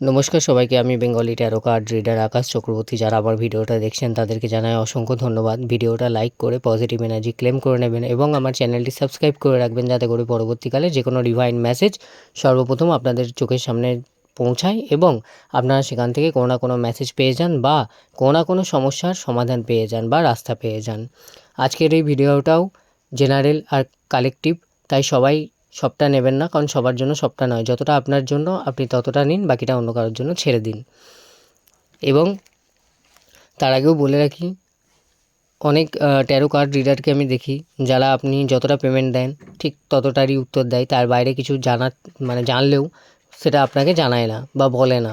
নমস্কার সবাইকে, আমি Bengali tarot card reader Akash Chakraborty. যারা আমার ভিডিওটা দেখছেন, তাদেরকে জানাই অসংখ্য ধন্যবাদ। ভিডিওটা লাইক করে পজিটিভ এনার্জি ক্লেম করে নেবেন এবং আমার চ্যানেলটি সাবস্ক্রাইব করে রাখবেন, যাতে করে পরবর্তীকালে যে কোনো ডিভাইন মেসেজ সর্বপ্রথম আপনাদের চোখের সামনে পৌঁছায় এবং আপনারা সেখান থেকে কোনো না কোনো মেসেজ পেয়ে যান বা কোনো না কোনো সমস্যার সমাধান পেয়ে যান বা রাস্তা পেয়ে যান। আজকের এই ভিডিওটাও জেনারেল আর কালেকটিভ, তাই সবাই সবটা নেবেন না, কারণ সবার জন্য সবটা নয়। যতটা আপনার জন্য আপনি ততটা নিন, বাকিটা অন্য কারোর জন্য ছেড়ে দিন। এবং তার আগেও বলে রাখি, অনেক ট্যারো কার্ড রিডারকে আমি দেখি, যারা আপনি যতটা পেমেন্ট দেন, ঠিক ততটারই উত্তর দেয়। তার বাইরে কিছু জানার মানে জানলেও সেটা আপনাকে জানায় না বা বলে না।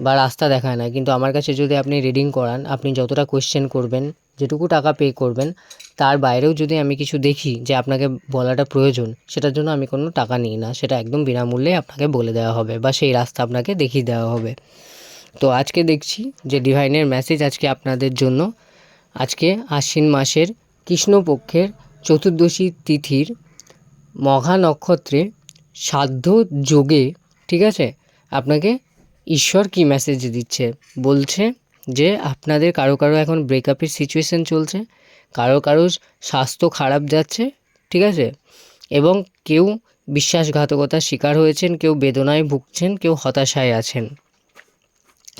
বা রাস্তা দেখায় না। কিন্তু আমার কাছে যদি আপনি রিডিং করান, আপনি যতটা কোয়েশ্চেন করবেন, যেটুকু টাকা পে করবেন, তার বাইরেও যদি আমি কিছু দেখি যে আপনাকে বলাটা প্রয়োজন, সেটার জন্য আমি কোনো টাকা নিই না। সেটা একদম বিনামূল্যে আপনাকে বলে দেওয়া হবে বা সেই রাস্তা আপনাকে দেখিয়ে দেওয়া হবে। তো আজকে দেখছি যে ডিভাইনের মেসেজ আজকে আপনাদের জন্য। আজকে আশ্বিন মাসের কৃষ্ণপক্ষের চতুর্দশী তিথির মঘা নক্ষত্রে সাধ্য যোগে, ঠিক আছে? আপনাকে ঈশ্বর কি মেসেজ দিচ্ছে? বলছে যে, আপনাদের কারও কারও এখন ব্রেকআপের সিচুয়েশন চলছে, কারও কারও স্বাস্থ্য খারাপ যাচ্ছে, ঠিক আছে? এবং কেউ বিশ্বাসঘাতকতার শিকার হয়েছেন, কেউ বেদনায় ভুগছেন, কেউ হতাশায় আছেন।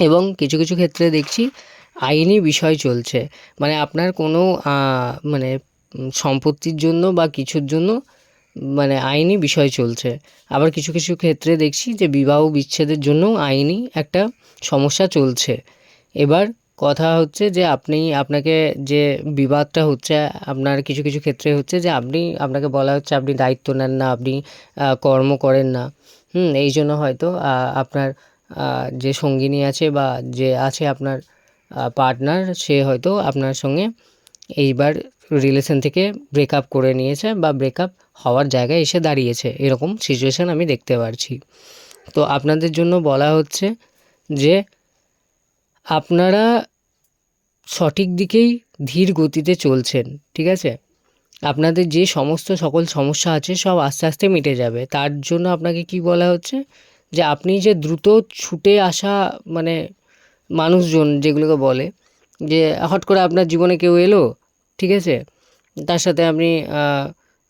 এবং কিছু কিছু ক্ষেত্রে দেখছি আইনি বিষয় চলছে। মানে আপনার কোনো মানে সম্পত্তির জন্য বা কিছুর জন্য মানে আইনি বিষয় চলছে। আবার কিছু কিছু ক্ষেত্রে দেখছি যে বিবাহ বিচ্ছেদের জন্য আইনি একটা সমস্যা চলছে। এবার কথা হচ্ছে যে আপনি, আপনাকে যে বিবাদটা হচ্ছে, আপনার কিছু কিছু ক্ষেত্রে হচ্ছে যে আপনি, আপনাকে বলা হচ্ছে আপনি দায়িত্ব নেন না, আপনি কর্ম করেন না। হুম, এই জন্য হয়তো আপনার যে সঙ্গিনী আছে বা যে আছে আপনার পার্টনার, সে হয়তো আপনার সঙ্গে এইবার রিলেশন থেকে ব্রেকআপ করে নিয়েছে বা ব্রেকআপ হওয়ার জায়গায় এসে দাঁড়িয়েছে। এরকম সিচুয়েশান আমি দেখতে পারছি। তো আপনাদের জন্য বলা হচ্ছে যে, আপনারা সঠিক দিকেই ধীর গতিতে চলছেন, ঠিক আছে? আপনাদের যে সমস্ত সকল সমস্যা আছে সব আস্তে আস্তে মিটে যাবে। তার জন্য আপনাকে কি বলা হচ্ছে? যে আপনি যে দ্রুত ছুটে আসা মানে মানুষজন যেগুলোকে বলে যে হট করে আপনার জীবনে কেউ এলো, ঠিক আছে? তার সাথে আপনি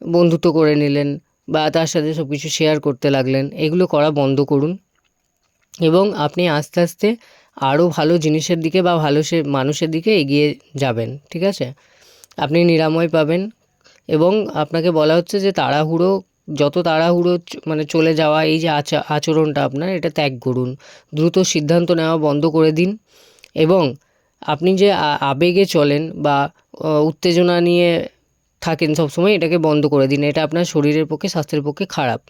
বন্ধুত্ব করে নিলেন বা তার সাথে সব কিছু শেয়ার করতে লাগলেন, এগুলো করা বন্ধ করুন। এবং আপনি আস্তে আস্তে আরও ভালো জিনিসের দিকে বা ভালো সে মানুষের দিকে এগিয়ে যাবেন, ঠিক আছে? আপনি নিরাময় পাবেন এবং আপনাকে বলা হচ্ছে যে তাড়াহুড়ো, যত তাড়াহুড়ো মানে চলে যাওয়া, এই যে আচা, আচরণটা আপনার, এটা ত্যাগ করুন। দ্রুত সিদ্ধান্ত নেওয়া বন্ধ করে দিন এবং আপনি যে আবেগে চলেন বা উত্তেজনা নিয়ে থাকেন সবসময়, এটাকে বন্ধ করে দিন। এটা আপনার শরীরের পক্ষে, স্বাস্থ্যের পক্ষে খারাপ।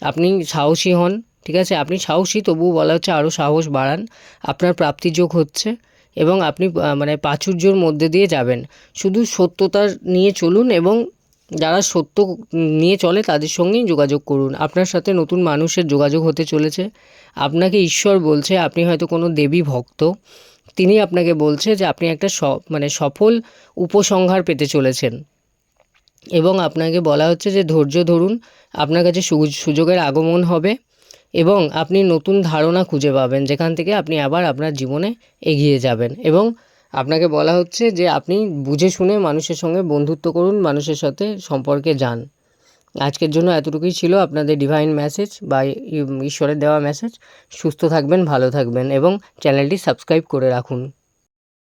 আপনি সাহসী হন, ঠিক আছে? আপনি সাহসী, তবুও বলা হচ্ছে আরও সাহস বাড়ান। আপনার প্রাপ্তিযোগ হচ্ছে এবং আপনি মানে প্রাচুর্যর মধ্যে দিয়ে যাবেন। শুধু সত্যতার নিয়ে চলুন এবং যারা সত্য নিয়ে চলে, তাদের সঙ্গেই যোগাযোগ করুন। আপনার সাথে নতুন মানুষের যোগাযোগ হতে চলেছে। আপনাকে ঈশ্বর বলছে, আপনি হয়তো কোনো দেবী ভক্ত তিনি আপনাকে বলছে যে আপনি একটা মানে সফল উপসংহার পেতে চলেছেন। এবং আপনাকে বলা হচ্ছে যে ধৈর্য ধরুন, আপনার কাছে সুযোগের আগমন হবে এবং আপনি নতুন ধারণা খুঁজে পাবেন, যেখান থেকে আপনি আবার আপনার জীবনে এগিয়ে যাবেন। এবং আপনাকে বলা হচ্ছে যে আপনি বুঝে শুনে মানুষের সঙ্গে বন্ধুত্ব করুন, মানুষের সাথে সম্পর্কে যান। আজকের জন্য এতটুকুই ছিল আপনাদের ডিভাইন মেসেজ বা ঈশ্বরের দেওয়া মেসেজ সুস্থ থাকবেন, ভালো থাকবেন এবং চ্যানেলটি সাবস্ক্রাইব করে রাখুন।